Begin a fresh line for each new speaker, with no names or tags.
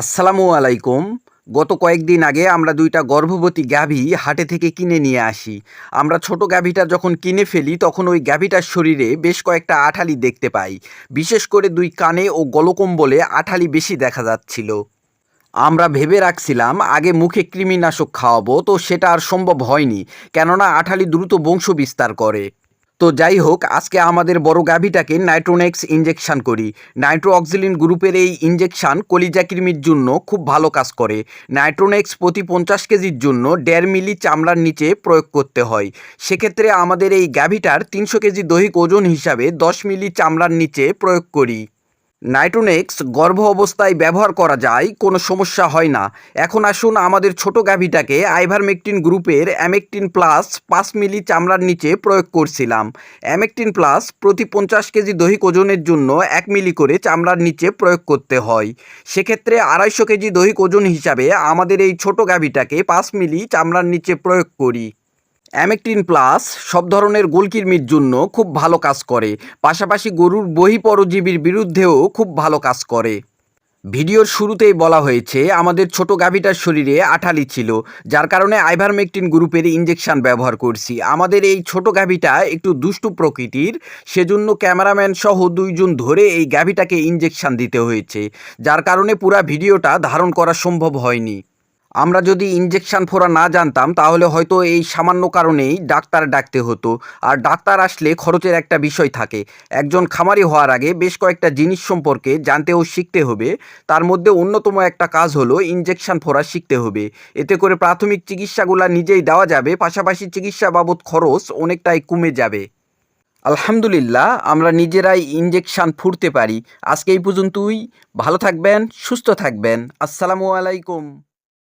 আসসালামু আলাইকুম। গত কয়েকদিন আগে আমরা দুইটা গর্ভবতী গাভী হাটে থেকে কিনে নিয়ে আসি। আমরা ছোট গাভীটা যখন কিনে ফেলি, তখন ওই গাভীটার শরীরে বেশ কয়েকটা আঠালি দেখতে পাই। বিশেষ করে দুই কানে ও গলকম্বলে আঠালি বেশি দেখা যাচ্ছিল। আমরা ভেবে রাখছিলাম, আগে মুখে কৃমিনাশক খাওয়াবো, তো সেটা আর সম্ভব হয়নি, কেননা আঠালি দ্রুত বংশ বিস্তার করে। তো যাই হোক, আজকে আমাদের বড় গাভীটাকে নাইট্রোনেক্স ইঞ্জেকশান করি। নাইট্রো অক্সিলিন গ্রুপের এই ইঞ্জেকশান কলিজা কৃমির জন্য খুব ভালো কাজ করে। নাইট্রোনেক্স প্রতি পঞ্চাশ কেজির জন্য দেড় মিলি চামড়ার নিচে প্রয়োগ করতে হয়। সেক্ষেত্রে আমাদের এই গাভীটার তিনশো কেজি দৈহিক ওজন হিসাবে দশ মিলি চামড়ার নিচে প্রয়োগ করি। নাইট্রোনেক্স গর্ভ অবস্থায় ব্যবহার করা যায়, কোনো সমস্যা হয় না। এখন আসুন আমাদের ছোট গাভীটাকে আইভারমেকটিন গ্রুপের অ্যামেকটিন প্লাস পাঁচ মিলি চামড়ার নিচে প্রয়োগ করছিলাম। অ্যামেকটিন প্লাস প্রতি পঞ্চাশ কেজি দৈহিক ওজনের জন্য এক মিলি করে চামড়ার নিচে প্রয়োগ করতে হয়। সেক্ষেত্রে আড়াইশো কেজি দৈহিক ওজন হিসাবে আমাদের এই ছোট গাভিটাকে পাঁচ মিলি চামড়ার নিচে প্রয়োগ করি। অ্যামেকটিন প্লাস সব ধরনের গোলকির্মির জন্য খুব ভালো কাজ করে। পাশাপাশি গরুর বহিপরজীবীর বিরুদ্ধেও খুব ভালো কাজ করে। ভিডিওর শুরুতেই বলা হয়েছে, আমাদের ছোট গাভীটার শরীরে আঠালি ছিল, যার কারণে আইভারমেকটিন গ্রুপের ইঞ্জেকশান ব্যবহার করছি। আমাদের এই ছোট গাভীটা একটু দুষ্টু প্রকৃতির, সেজন্য ক্যামেরাম্যান সহ দুইজন ধরে এই গাভীটাকে ইঞ্জেকশান দিতে হয়েছে, যার কারণে পুরা ভিডিওটা ধারণ করা সম্ভব হয়নি। আমরা যদি ইঞ্জেকশন ফোড়া না জানতাম, তাহলে হয়তো এই সামান্য কারণেই ডাক্তার ডাকতে হতো। আর ডাক্তার আসলে খরচের একটা বিষয় থাকে। একজন খামারি হওয়ার আগে বেশ কয়েকটা জিনিস সম্পর্কে জানতে ও শিখতে হবে। তার মধ্যে অন্যতম একটা কাজ হলো ইঞ্জেকশন ফোড়া শিখতে হবে। এতে করে প্রাথমিক চিকিৎসাগুলো নিজেই দেওয়া যাবে, পাশাপাশি চিকিৎসা বাবদ খরচ অনেকটাই কমে যাবে। আলহামদুলিল্লাহ, আমরা নিজেরাই ইঞ্জেকশন ফুটতে পারি। আজকে এই পর্যন্তই। ভালো থাকবেন, সুস্থ থাকবেন। আসসালামু আলাইকুম।